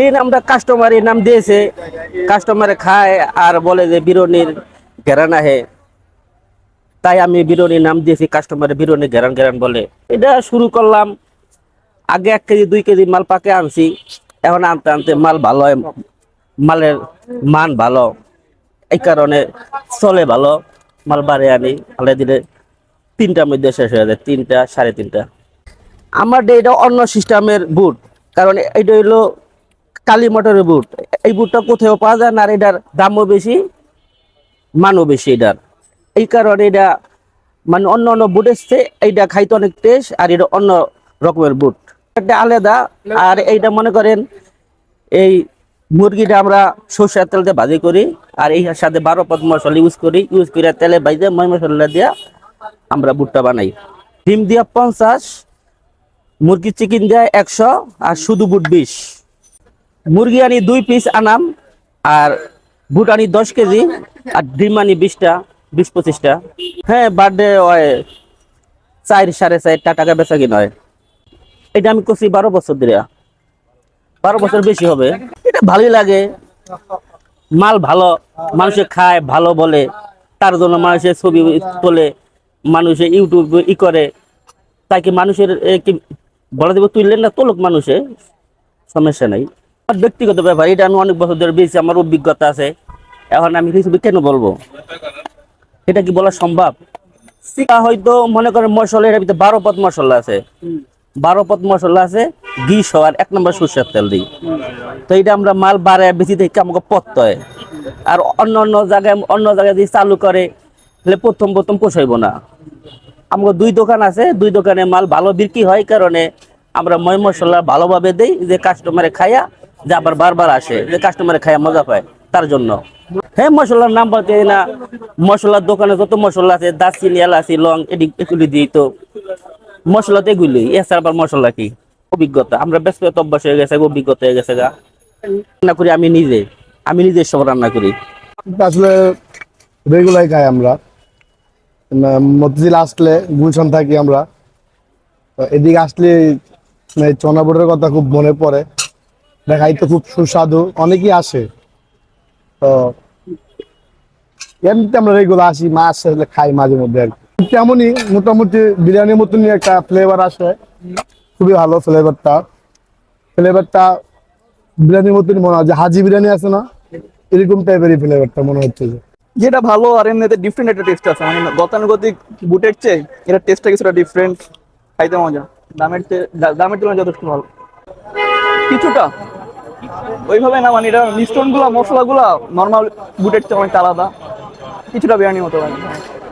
এই নামটা কাস্টমার এই নাম দিয়েছে। কাস্টমারে খায় আর বলে যে বিরনির ঘেরান আহে। তাই আমি বিরনির নাম দিয়েছি কাস্টমারে বিরনি ঘেরান ঘেরান বলে। এটা শুরু করলাম। আগে এক কেজি, দুই কেজি মাল পাকে আনছি। এখন আনতে আনতে মাল ভালো, মালের মান ভালো। এই কারণে চলে ভালো। মাল বাড়ে আনি, আলে দিলে তিনটার মধ্যে শেষ হয়ে যায়, তিনটা, সাড়ে তিনটা। আমার এটা অন্য সিস্টেমের বুট কারণ এটা হইল কালী মোটরের বুট। এই বুটটা কোথাও পাওয়া যায় না আর এটার দামও বেশি, মানও বেশি এটার। এই কারণে এটা মানে অন্য অন্য বুট এসছে, এইটা খাইতে অনেক টেস্ট আর এটা অন্য রকমের বুট। এটা আলাদা আর এইটা মনে করেন এই মুরগিটা আমরা সরষের তেল দিয়ে ভাজি করি আর এই সাথে বারো পদ মশলা ইউজ করি ইউজ করে তেলে ভাজে, ময় মশলা দিয়া আমরা বুটটা বানাই। ডিম দিয়া পঞ্চাশ, মুরগির চিকেন দেয় একশো আর শুধু বুট বিশ। মুরগি আনি দুই পিস আনাম, আর বুট আনি দশ কেজি, আর ডিম আনি বিশটা, বিশ পঁচিশটা। হ্যাঁ বার্থডে হয় চার, সাড়ে চারটা টাকা বেচা কিনা হয়। এটা আমি করছি বারো বছর ধরে। বারো বছর বেশি হবে। এটা ভালোই লাগে। মাল ভালো, মানুষে খায়, ভালো বলে। তার জন্য মানুষের ছবি তোলে, মানুষে ইউটিউব ই করে। তাই কি মানুষের কি বলা দেবো, তুললেন না তোলক মানুষে? সমস্যা নাই। আমার ব্যক্তিগত ব্যাপার, এটা আমি অনেক বছর ধরে বেশি আমার অভিজ্ঞতা আছে। এখন আমি হিসেবে কেন বলব? এটা কি বলা সম্ভব? সিকা হয়তো মনে করেন মশলা এর ভিতরে বারো পদ মশলা আছে। বারো পদ মশলা আছে, ঘি সহ আর এক নম্বর সরষের তেল দিই। তো এটা আমরা মাল বাড়ায় বেশি থেকে আমাকে পড়তে হয়। আর অন্য অন্য জায়গায় অন্য জায়গায় যদি চালু করে, তাহলে প্রথম প্রথম পোষাইব না। আমাকে দুই দোকান আছে, দুই দোকানে মাল ভালো বিক্রি হয় কারণে আমরা ময় মশলা ভালোভাবে দেই, যে কাস্টমারে খাইয়া যে আবার বারবার আসে, যে কাস্টমারে খাইয়া মজা পায়, তার জন্য। হ্যাঁ মশলার নাম বলতে না। মশলার দোকানে যত মশলা আছে, দারচিনি, এলাচি, লং এটি এগুলি দিই তো। মশলা তো এগুলি, এছাড়া আবার মশলা কি? অভিজ্ঞতা। আমরা ব্যস্ত অভ্যাস হয়ে গেছে, অভিজ্ঞতা হয়ে গেছে গা। রান্না করি আমি নিজে। আমি নিজে সব রান্না করি। আসলে রেগুলার খাই আমরা। মতিঝিল আসলে গুলশান থাকি আমরা। এদিকে আসলে, এই চনা বুটের কথা খুব মনে পড়ে। দেখাই তো খুব সুস্বাদু। অনেকেই আসে তো এমনিতে আমরা রেগুলার আসি, মাছ আসলে খাই মাঝে মধ্যে আর কি। তেমনই মোটামুটি বিরিয়ানির মতনই একটা ফ্লেভার আসে। খুবই ভালো ফ্লেভারটা ফ্লেভারটা বিরিয়ানির মতনই মনে হয় যে হাজি বিরিয়ানি আছে না? এরকম টাইপেরই ফ্লেভারটা মনে হচ্ছে যে। যেটা ভালো আর এমনিতে ডিফারেন্ট একটা টেস্ট আছে। মানে গতানুগতিক বুটের চেয়ে এটা টেস্টটা কিছুটা ডিফারেন্ট খাইতে মজা। দামের চেয়ে দামের তুলনায় যথেষ্ট ভালো। কিছুটা। ওইভাবে না মানে এটা মিশ্রণগুলো, মশলাগুলো নর্মাল বুটের চেয়ে অনেকটা আলাদা। কিছুটা বিরিয়ানি মতো হয়।